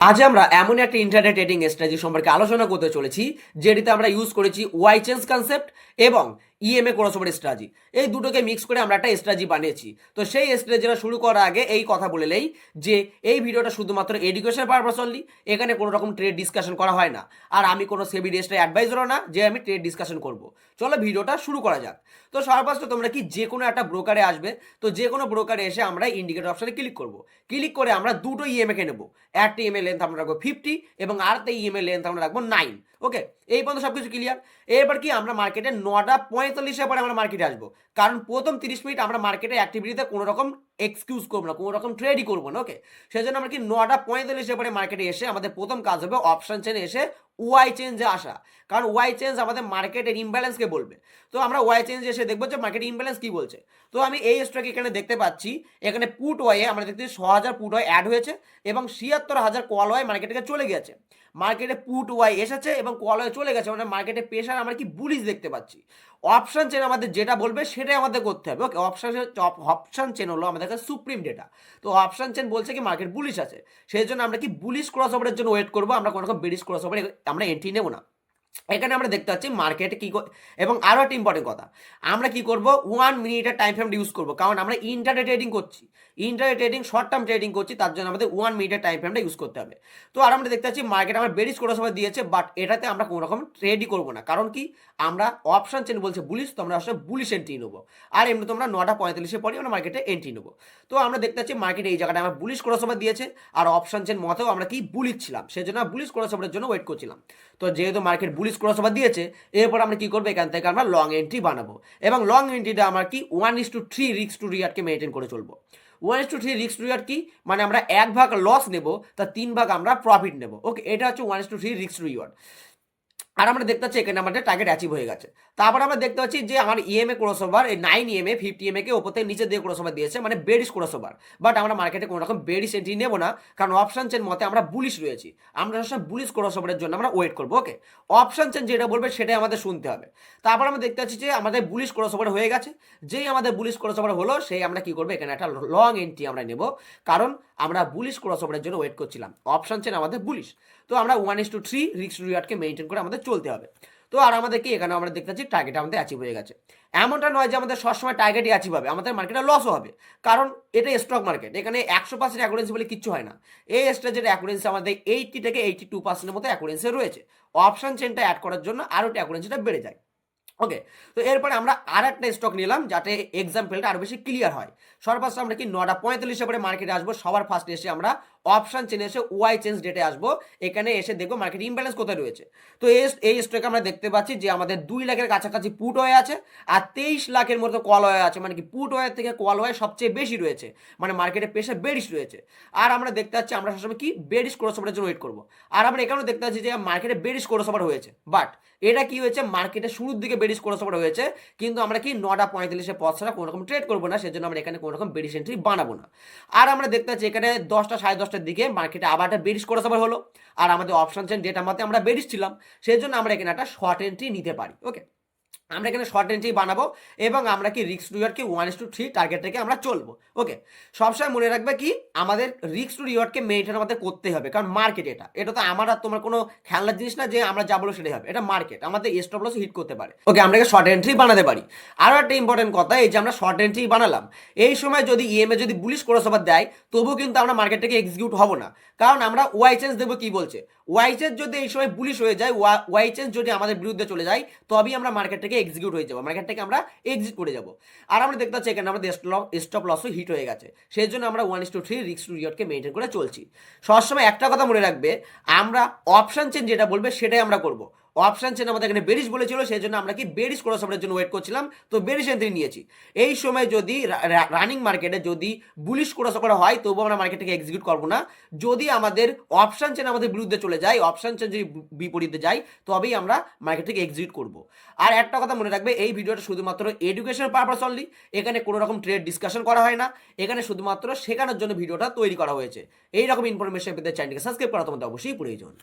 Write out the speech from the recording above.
আজ আমরা এমন একটা ইন্টারনেট ট্রেডিং স্ট্র্যাটেজি সম্পর্কে আলোচনা করতে চলেছি, যেটিতে আমরা ইউজ করেছি ওয়াই চেঞ্জ কনসেপ্ট এবং ইএমএ ক্রসওভার স্ট্র্যাটেজি এই দুটোকে মিক্স করে আমরা একটা স্ট্র্যাটেজি বানিয়েছি। তো সেই স্ট্র্যাটেজিটা শুরু করার আগে এই কথা বলে নেই যে, এই ভিডিওটা শুধুমাত্র এডুকেশন পারপাস অনলি এখানে কোনো রকম ট্রেড ডিসকাশন করা হয় না। আর আমি কোনো সেবি রেজিস্টার অ্যাডভাইজারও না যে আমি ট্রেড ডিসকাশন করব। চলো ভিডিওটা শুরু করা যাক। তো সর্বাস্ত তোমরা কি যে কোনো একটা ব্রোকারে আসবে, তো যে কোনো ব্রোকারে এসে আমরা ইন্ডিকেটর অপশানে ক্লিক করব। ক্লিক করে আমরা দুটো ইএমএ নেব। একটা ইএমএ লেন্থ আমরা রাখব ফিফটি এবং আরেকটা ইএমএ লেন্থ আমরা রাখব নাইন ওকে এই পর্যন্ত সব কিছু ক্লিয়ার এরপর কি আমরা মার্কেটে নটা পঁয়তাল্লিশের পরে আমরা মার্কেটে আসব। কারণ প্রথম তিরিশ মিনিট আমরা মার্কেটে অ্যাক্টিভিটিতে কোনো রকম এক্সকিউজ করব না, কোনো রকম ট্রেডই করব না ওকে সেই জন্য আমরা কি নটা পঁয়তাল্লিশের পরে মার্কেটে এসে আমাদের প্রথম কাজ হবে অপশান চেনে এসে ওয়াই চেঞ্জে আসা। কারণ ওয়াই চেঞ্জ আমাদের মার্কেটের ইমব্যালেন্সকে বলবে। তো আমরা ওয়াই চেঞ্জ এসে দেখব যে মার্কেট ইমব্যালেন্স কি বলছে। তো আমি এই স্টক এখানে দেখতে পাচ্ছি, এখানে পুট ওয়াইয়ে আমরা দেখতে ছ হাজার পুট ওয়াই অ্যাড হয়েছে এবং ছিয়াত্তর হাজার কল ওয়াই মার্কেট চলে গেছে। মার্কেটে পুট ওয়াই এসেছে এবং কল ওয়াই চলে গেছে মানে মার্কেটে প্রেশার আমরা কি বুলিশ দেখতে পাচ্ছি। অপশন চেন আমাদের যেটা বলবে সেটাই আমাদের করতে হবে। ওকে অপশান অপশান চেন হলো আমাদের কাছে সুপ্রিম ডেটা তো অপশান চেন বলছে কি মার্কেট বুলিশ আছে। সেই জন্য আমরা কি বুলিশ ক্রস ওভারের জন্য ওয়েট করব? আমরা কোনো রকম বেরিশ ক্রস ওভারে আমরা এন্ট্রি নেব না। এখানে আমরা দেখতে পাচ্ছি মার্কেটে কী এবং আরও একটা ইম্পর্টেন্ট কথা, আমরা কি করব? ওয়ান মিনিটের টাইম ফ্রেম ইউজ করব। কারণ আমরা ইন্টারনেট ট্রেডিং করছি। Internet trading short term trading করছি, তার জন্য আমাদের ওয়ান মিনিটের টাইম ফ্রেমটা ইউজ করতে হবে। তো আর আমরা দেখতে পাচ্ছি মার্কেট আমরা বেরিস করে সময় দিয়েছে বাট এটাতে আমরা কোনো রকম ট্রেডই করব না। কারণ কি? আমরা অপশান চেন বলছে বুলিশ তো আমরা আসলে বুলিশ এন্ট্রি নেব। আর এমনি তোমরা নটা পঁয়তাল্লিশে পরে আমরা মার্কেটে এন্ট্রি নেব। তো আমরা দেখতে পাচ্ছি মার্কেটে এই জায়গাটা আমরা বুলিশ করে সময় দিয়েছে, আর অপশন চেন মতেও আমরা কি বুলিশ ছিলাম সেই জন্য বুলিশ করে সময়ের জন্য ওয়েট করছিলাম। তো যেহেতু মার্কেট বুলিশ ক্রসওভার দিয়েছে, এরপর আমরা কি করব? এখান থেকে আমরা লং এন্ট্রি বানাবো। এবং লং এন্ট্রিটা আমরা কি? ওয়ান ইস টু থ্রি রিক্স টু রিয়ারকে মেনটেন করে চলবো। ওয়ান ইস টু থ্রি রিক্স টু রিয়ার কি? মানে আমরা এক ভাগ লস নেব তার তিন ভাগ আমরা প্রফিট নেব। ওকে এটা হচ্ছে ওয়ান ইস টু থ্রি রিক্স টু রিওয়ার্ড আর আমরা দেখতে পাচ্ছি এখানে আমাদের টার্গেট অ্যাচিভ হয়ে গেছে। তারপর আমরা দেখতে পাচ্ছি যে আমার ইএমএ ক্রসওভার এই নাইন ইএমএ ফিফটি এমএ কে ওপর থেকে নিচে দিয়ে ক্রসওভার দিয়েছে মানে বেরিশ ক্রসওভার বাট আমরা মার্কেটে কোনো রকম বেরিশ এন্ট্রি নেব না, কারণ অপশন চেন মতে আমরা বুলিশ রয়েছি। আমরা সবসময় বুলিশ ক্রসওভারের জন্য আমরা ওয়েট করব ওকে অপশন চেন যেটা বলবে সেটাই আমাদের শুনতে হবে। তারপর আমরা দেখতে পাচ্ছি যে আমাদের বুলিশ ক্রসওভার হয়ে গেছে। যেই আমাদের বুলিশ ক্রসওভার হলো, সেই আমরা কি করব, এখানে একটা লং এন্ট্রি আমরা নেব। কারণ আমরা বুলিশ ক্রসওভারের জন্য ওয়েট করছিলাম। অপশন চেন আমাদের বুলিশ তো আমরা ওয়ান ইস টু থ্রি রিক্স রিওয়ার্ডকে মেনটেন করে আমাদের চলতে হবে। তো আর আমাদের কি এখানে আমরা দেখতে পাচ্ছি টার্গেট আমাদের অ্যাচিভ হয়ে গেছে। এমনটা নয় যে আমাদের সবসময় টার্গেটই অ্যাচিভ হবে, আমাদের মার্কেটে লসও হবে। কারণ এটা স্টক মার্কেট এখানে একশো পার্সেন্ট অ্যাকুরেন্সি বলে কিচ্ছু হয় না। এই স্টেজের অ্যাকুরেন্সি আমাদের এইটটি থেকে এইটটি টু পার্সেন্টের মতো অ্যাকুরেন্সি রয়েছে। অপশন চেনটা অ্যাড করার জন্য আরও অ্যাকুরেন্সিটা বেড়ে যায়। ওকে তো এরপরে আমরা আর একটা স্টক নিলাম, যাতে এক্সাম্পলটা আরও বেশি ক্লিয়ার হয়। সর্বাস্ত আমরা কি নটা পঁয়তাল্লিশে পরে মার্কেটে আসব, সবার ফার্স্টে এসে আমরা অপশন চেনে এসে ওয়াই চেঞ্জ ডেটে আসব। এখানে এসে দেখব মার্কেট ইমব্যালেন্স কোথায় রয়েছে। তো এই এই স্টকে আমরা দেখতে পাচ্ছি যে আমাদের দুই লাখের কাছাকাছি পুট হয়ে আছে আর তেইশ লাখের মতো কল হয়ে আছে। মানে কি পুট ওয়ার থেকে কল হয়ে সবচেয়ে বেশি রয়েছে। মানে মার্কেটে পেশে বেরিশ রয়েছে। আর আমরা দেখতে পাচ্ছি আমরা সবসময় কি বেরিশ ক্রসওভারের জন্য ওয়েট করব। আর আমরা এখানেও দেখতে পাচ্ছি যে মার্কেটে বেরিশ ক্রসওভার হয়েছে। বাট এটা কি হয়েছে? মার্কেটে শুরুর দিকে বেরিশ ক্রসওভার হয়েছে। কিন্তু আমরা কি নটা পঁয়তাল্লিশে পথ ছাড়া কোনো রকম ট্রেড করব না। সেজন্য আমরা এখানে কোনো রকম এন্ট্রি বানাবো না। আর আমরা দেখতে পাচ্ছি এখানে দশটা সাড়ে দশটার দিকে মার্কেটে আবার একটা বেরিশ ক্রসওভার হলো। আর আমাদের অপশন চেন ডেটার মতে আমরা বেরিশ ছিলাম, সেই জন্য আমরা এখানে একটা শর্ট এন্ট্রি নিতে পারি ওকে আমরা এখানে শর্ট এন্ট্রি বানাবো এবং আমরা কি রিক্স টু রিওয়ার্ডকে ওয়ান টু থ্রি টার্গেট থেকে আমরা চলবো। ওকে সবসময় মনে রাখবে কি? আমাদের রিক্স টু রিওয়ার্ডকে মেনটেন আমাদের করতে হবে, কারণ মার্কেট এটা। এটা তো আমার আর তোমার কোনো খেলার জিনিস না যে আমরা যা বলো সেটাই হবে। এটা মার্কেট আমাদের স্টপ লস হিট করতে পারে। ওকে আমরা শর্ট এন্ট্রি বানাতে পারি। আরও একটা ইম্পর্টেন্ট কথা, এই যে আমরা শর্ট এন্ট্রি বানালাম, এই সময় যদি ইএমএ যদি বুলিশ ক্রসওভার দেয়, তবুও কিন্তু আমরা মার্কেট থেকে এক্সিকিউট হব না। কারণ আমরা ওয়াই চেঞ্জ দেবো কি বলছে? ওয়াই চেঞ্জ যদি এই সময় বুলিশ হয়ে যায় ওয়াই চেঞ্জ যদি আমাদের বিরুদ্ধে চলে যায়, তবেই আমরা মার্কেট থেকে এক্সিকিউট হয়ে যাব। মার্কেট থেকে আমরা এক্সিট করে যাব। আর আমরা দেখতে পাচ্ছি এখানে আমাদের স্টপ লসও হিট হয়ে গেছে। সেই জন্য আমরা ওয়ান ইস টু থ্রি রিক্স টু রিয়টকে মেনটেন করে চলছি। সবসময় একটা কথা মনে রাখবে, আমরা অপশান চেঞ্জ যেটা বলবে সেটাই আমরা করব। অপশন চেন আমাদের এখানে বেরিশ বলেছিল সেই জন্য আমরা কি বেরিশ ক্রসওভারের জন্য ওয়েট করছিলাম। তো বেরিশ এন্ট্রি নিয়েছি। এই সময় যদি রানিং মার্কেটে যদি বুলিশ ক্রসওভার হয়, তবুও আমরা মার্কেট থেকে এক্সিকিউট করব না। যদি আমাদের অপশন চেন আমাদের বিরুদ্ধে চলে যায় অপশন চেন যদি বিপরীতে যায়, তবেই আমরা মার্কেট থেকে এক্সিকিউট করব। আর একটা কথা মনে রাখবে, এই ভিডিওটা শুধুমাত্র এডুকেশন পারপাস অনলি এখানে কোনো রকম ট্রেড ডিসকাশন করা হয় না। এখানে শুধুমাত্র শেখানোর জন্য ভিডিওটা তৈরি করা হয়েছে। এই রকম ইনফরমেশন পেতে চ্যানেলকে সাবস্ক্রাইব করা তোমাদের অবশ্যই প্রয়োজন।